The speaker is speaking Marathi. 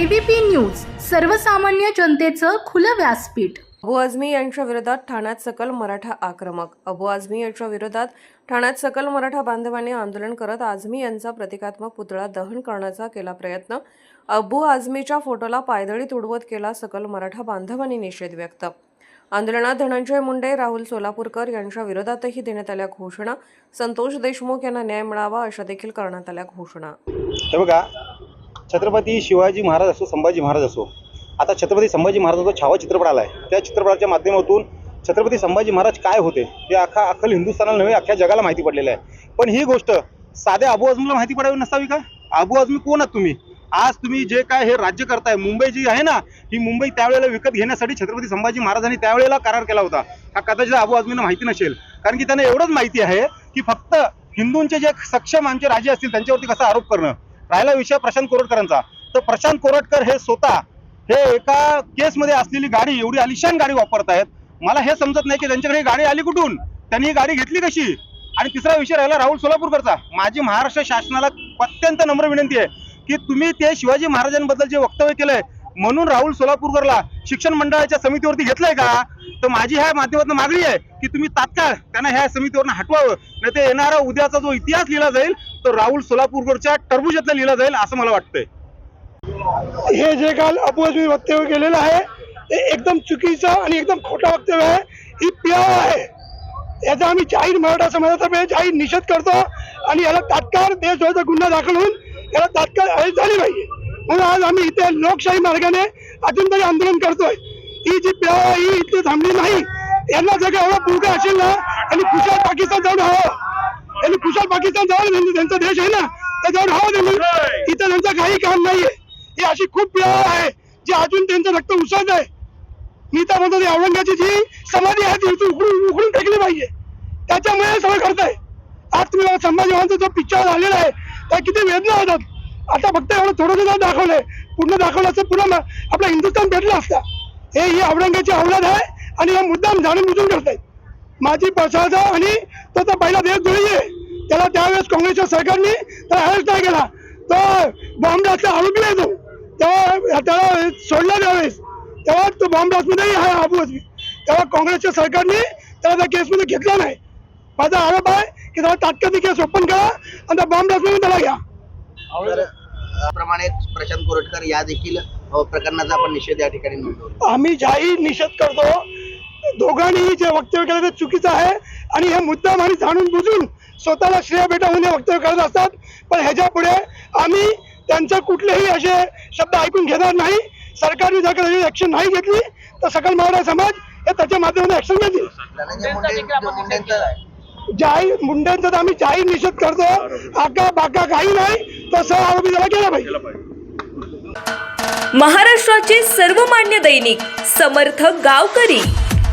एबीपी न्यूज सर्वसामान्य जनतेचं खुलं व्यासपीठ. अबू आझमी यांच्या विरोधात ठाण्यात सकल मराठा आक्रमक. अबू आझमी यांच्या विरोधात ठाण्यात सकल मराठा बांधवांनी आंदोलन करत आझमी यांचा प्रतिकात्मक पुतळा दहन करण्याचा केला प्रयत्न. अबू आझमीच्या फोटोला पायदळी तुडवत केला सकल मराठा बांधवांनी निषेध व्यक्त. आंदोलनात धनंजय मुंडे राहुल सोलापूरकर यांच्या विरोधातही देण्यात आल्या घोषणा. संतोष देशमुख यांना न्याय मिळावा अशा देखील करण्यात आल्या घोषणा. हे बघा छत्रपती शिवाजी महाराज असो संभाजी महाराज असो. आता छत्रपती संभाजी महाराजांचा छावा चित्रपट आला आहे त्या चित्रपटाच्या माध्यमातून छत्रपती संभाजी महाराज काय होते हे अख्खा अख्खल हिंदुस्थानाला नव्हे अख्ख्या जगाला माहिती पडलेलं आहे. पण ही गोष्ट साध्या अबू आझमीला माहिती पडावी नसावी का? अबू आझमी कोण आहात तुम्ही? आज तुम्ही जे काय हे राज्य करताय मुंबई जी आहे ना ही मुंबई त्यावेळेला विकत घेण्यासाठी छत्रपती संभाजी महाराजांनी त्यावेळेला करार केला होता. हा कदाचित अबू आजमींना माहिती नसेल कारण की त्यांना एवढंच माहिती आहे की फक्त हिंदूंचे जे सक्षम आमचे राजे असतील त्यांच्यावरती कसा आरोप करणं? राहिला विषय प्रशांत कोरटकरांचा. तर प्रशांत कोरटकर हे स्वतः हे एका केसमध्ये असलेली गाडी एवढी आलिशान गाडी वापरतायत. मला हे समजत नाही की त्यांच्याकडे गाडी आली कुठून? त्यांनी ही गाडी घेतली कशी? आणि तिसरा विषय राहिला राहुल सोलापूरकरचा. माझी महाराष्ट्र शासनाला अत्यंत नम्र विनंती आहे की तुम्ही ते शिवाजी महाराजांबद्दल जे वक्तव्य केलंय म्हणून राहुल सोलापूरकरला शिक्षण मंडळाच्या समितीवरती घेतलंय का? तर माझी ह्या माध्यमातून मागणी आहे की तुम्ही तात्काळ त्यांना ह्या समितीवरनं हटवावं. नाही ते येणारा उद्याचा जो इतिहास लिहिला जाईल तर राहुल सोलापूरकरच्या टरबुजातला लिहिला जाईल असं मला वाटतंय. हे जे काल अपवादी वक्तव्य केलेलं आहे ते एकदम चुकीचं आणि एकदम खोटं वक्तव्य आहे. ही पियाळ आहे. याचा आम्ही जाहीर मराठा समाजातर्फे जाहीर निषेध करतो आणि याला तात्काळ देशद्रोहाचा गुन्हा दाखल होऊन याला तात्काळ अरेस्ट झाली पाहिजे. म्हणून आज आम्ही इथे लोकशाही मार्गाने अजून तरी आंदोलन करतोय. ही जी पियाळ आहे ही इथे थांबली नाही. यांना जगा का एवढा पुळका असेल ना आणि खुशाल पाकिस्तान जाऊन हवा. यांनी खुशाल पाकिस्तान जाऊन त्यांचं- त्यांचा देश आहे ना तर जाऊन हवं त्यांनी इथं त्यांचं काही काम नाहीये. ही अशी खूप पियाव आहे जी अजून त्यांचं रक्त उसळत आहे. मी तर म्हणतो औरंगाची जी समाधी आहे ती उकळून उकळून फेकली पाहिजे. त्याच्यामुळे सगळं करताय आज तुम्ही बघा संभाजी महाराजांचा जो पिक्चर आलेला आहे त्या किती वेदना होतात. आता फक्त एवढं थोडंसं दाखवलंय पूर्ण दाखवलं असतं पुन्हा आपला हिंदुस्थान भेटला असता. हे ही औरंगाची अवलाद आहे आणि हे मुद्दाम जाणून बुजून करतायत. माझी प्रशासन आणि तो तर पहिला देशद्रोही आहे त्याला त्यावेळेस काँग्रेसच्या सरकारने त्याला अरेस्ट नाही केला. तो बॉम्बलाचा आरोपी आहे तो तेव्हा त्याला सोडला त्यावेळेस. तेव्हा तो बॉम्बलासमध्येही आहे अबू आझमी तेव्हा काँग्रेसच्या सरकारने त्याला त्या केसमध्ये घेतला नाही. माझा आरोप आहे की त्याला तात्काळ ती केस ओपन करा आणि त्या बॉम्बलासमध्ये त्याला घ्या. तर प्रमाणे प्रशांत कोरटकर या देखील प्रकरणाचा आपण निषेध या ठिकाणी आम्ही जाहीर निषेध करतो दोघांनीही जे वक्तव्य केलं ते चुकीचं आहे. आणि हे मुद्दाम आणि जाणून बुजून स्वतःला श्रेय भेटावून हे वक्तव्य करत असतात. पण ह्याच्या पुढे आम्ही त्यांचे कुठलेही असे शब्द ऐकून घेणार नाही. सरकारने जर काही ऍक्शन नाही घेतली तर सकल मराठा समाज हे त्याच्या माध्यमातून ऍक्शन घेतील. जाहीर मुंड्यांचा तर आम्ही जाहीर निषेध करतो. आका बाका काही नाही. तसं आरोपी त्याला केला पाहिजे. महाराष्ट्राचे सर्वमान्य दैनिक समर्थ गावकरी.